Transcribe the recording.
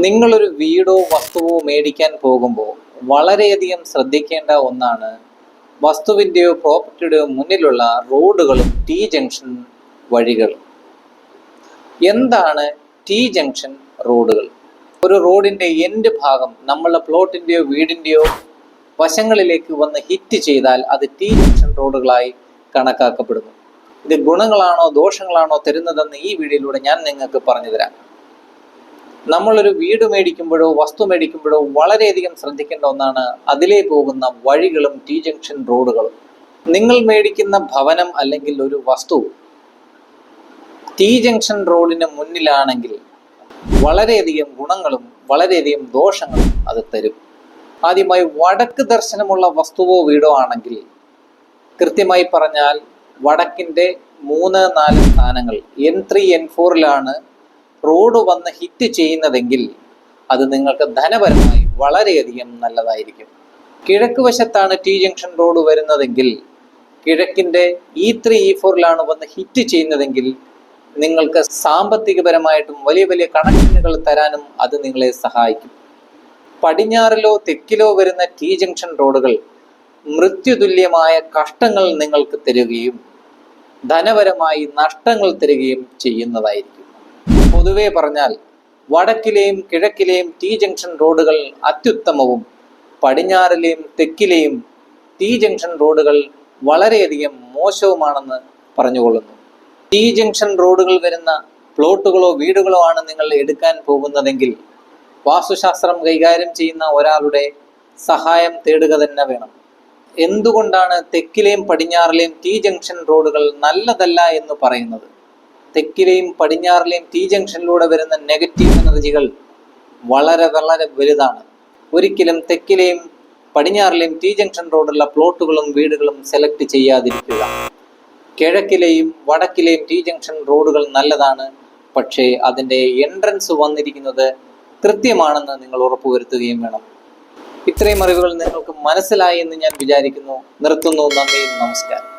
നിങ്ങളൊരു വീടോ വസ്തുവോ മേടിക്കാൻ പോകുമ്പോൾ വളരെയധികം ശ്രദ്ധിക്കേണ്ട ഒന്നാണ് വസ്തുവിന്റെയോ പ്രോപ്പർട്ടിയുടെയോ മുന്നിലുള്ള റോഡുകളും ടി ജംഗ്ഷൻ വഴികളും. എന്താണ് ടി ജംഗ്ഷൻ റോഡുകൾ? ഒരു റോഡിന്റെ എൻഡ് ഭാഗം നമ്മളുടെ പ്ലോട്ടിന്റെയോ വീടിന്റെയോ വശങ്ങളിലേക്ക് വന്ന് ഹിറ്റ് ചെയ്താൽ അത് ടി ജംഗ്ഷൻ റോഡുകളായി കണക്കാക്കപ്പെടുന്നു. ഇത് ഗുണങ്ങളാണോ ദോഷങ്ങളാണോ തരുന്നതെന്ന് ഈ വീഡിയോയിലൂടെ ഞാൻ നിങ്ങൾക്ക് പറഞ്ഞു തരാം. നമ്മളൊരു വീട് മേടിക്കുമ്പോഴോ വസ്തു മേടിക്കുമ്പോഴോ വളരെയധികം ശ്രദ്ധിക്കേണ്ട ഒന്നാണ് അതിലേ പോകുന്ന വഴികളും ടി ജംഗ്ഷൻ റോഡുകളും നിങ്ങൾ മേടിക്കുന്ന ഭവനം അല്ലെങ്കിൽ ഒരു വസ്തു ടി ജംഗ്ഷൻ റോഡിന് മുന്നിലാണെങ്കിൽ വളരെയധികം ഗുണങ്ങളും വളരെയധികം ദോഷങ്ങളും അത് തരും. ആദ്യമായി വടക്ക് ദർശനമുള്ള വസ്തുവോ വീടോ ആണെങ്കിൽ കൃത്യമായി പറഞ്ഞാൽ വടക്കിന്റെ മൂന്ന് നാല് സ്ഥാനങ്ങൾ എൻ ത്രീ എൻ ഫോറിലാണ് റോഡ് വന്ന് ഹിറ്റ് ചെയ്യുന്നതെങ്കിൽ അത് നിങ്ങൾക്ക് ധനപരമായി വളരെയധികം നല്ലതായിരിക്കും. കിഴക്ക് വശത്താണ് ടി ജംഗ്ഷൻ റോഡ് വരുന്നതെങ്കിൽ കിഴക്കിന്റെ ഇ ത്രീ ഇ ഫോറിലാണ് വന്ന് ഹിറ്റ് ചെയ്യുന്നതെങ്കിൽ നിങ്ങൾക്ക് സാമ്പത്തികപരമായിട്ടും വലിയ വലിയ കണക്ഷനുകൾ തരാനും അത് നിങ്ങളെ സഹായിക്കും. പടിഞ്ഞാറിലോ തെക്കിലോ വരുന്ന ടി ജംഗ്ഷൻ റോഡുകൾ മൃത്യുതുല്യമായ കഷ്ടങ്ങൾ നിങ്ങൾക്ക് തരുകയും ധനപരമായി നഷ്ടങ്ങൾ തരികയും ചെയ്യുന്നതായിരിക്കും. പൊതുവെ പറഞ്ഞാൽ വടക്കിലെയും കിഴക്കിലെയും ടി ജംഗ്ഷൻ റോഡുകൾ അത്യുത്തമവും പടിഞ്ഞാറിലെയും തെക്കിലെയും ടി ജംഗ്ഷൻ റോഡുകൾ വളരെയധികം മോശവുമാണെന്ന് പറഞ്ഞുകൊള്ളുന്നു. ടി ജംഗ്ഷൻ റോഡുകൾ വരുന്ന പ്ലോട്ടുകളോ വീടുകളോ ആണ് നിങ്ങൾ എടുക്കാൻ പോകുന്നതെങ്കിൽ വാസ്തുശാസ്ത്രം കൈകാര്യം ചെയ്യുന്ന ഒരാളുടെ സഹായം തേടുക തന്നെ വേണം. എന്തുകൊണ്ടാണ് തെക്കിലെയും പടിഞ്ഞാറിലെയും ടി ജംഗ്ഷൻ റോഡുകൾ നല്ലതല്ല എന്ന് പറയുന്നത്? തെക്കിലെയും പടിഞ്ഞാറിലെയും ടി ജംഗ്ഷനിലൂടെ വരുന്ന നെഗറ്റീവ് എനർജികൾ വളരെ വളരെ വലുതാണ്. ഒരിക്കലും തെക്കിലെയും പടിഞ്ഞാറിലെയും ടി ജംഗ്ഷൻ റോഡുള്ള പ്ലോട്ടുകളും വീടുകളും സെലക്ട് ചെയ്യാതിരിക്കുക. കിഴക്കിലെയും വടക്കിലെയും ടി ജംഗ്ഷൻ റോഡുകൾ നല്ലതാണ് പക്ഷേ അതിന്റെ എൻട്രൻസ് വന്നിരിക്കുന്നത് കൃത്യമാണെന്ന് നിങ്ങൾ ഉറപ്പുവരുത്തുകയും വേണം. ഇത്രയും അറിവുകൾ നിങ്ങൾക്ക് മനസ്സിലായി എന്ന് ഞാൻ വിചാരിക്കുന്നു. നിർത്തുന്നു. നന്ദി. നമസ്കാരം.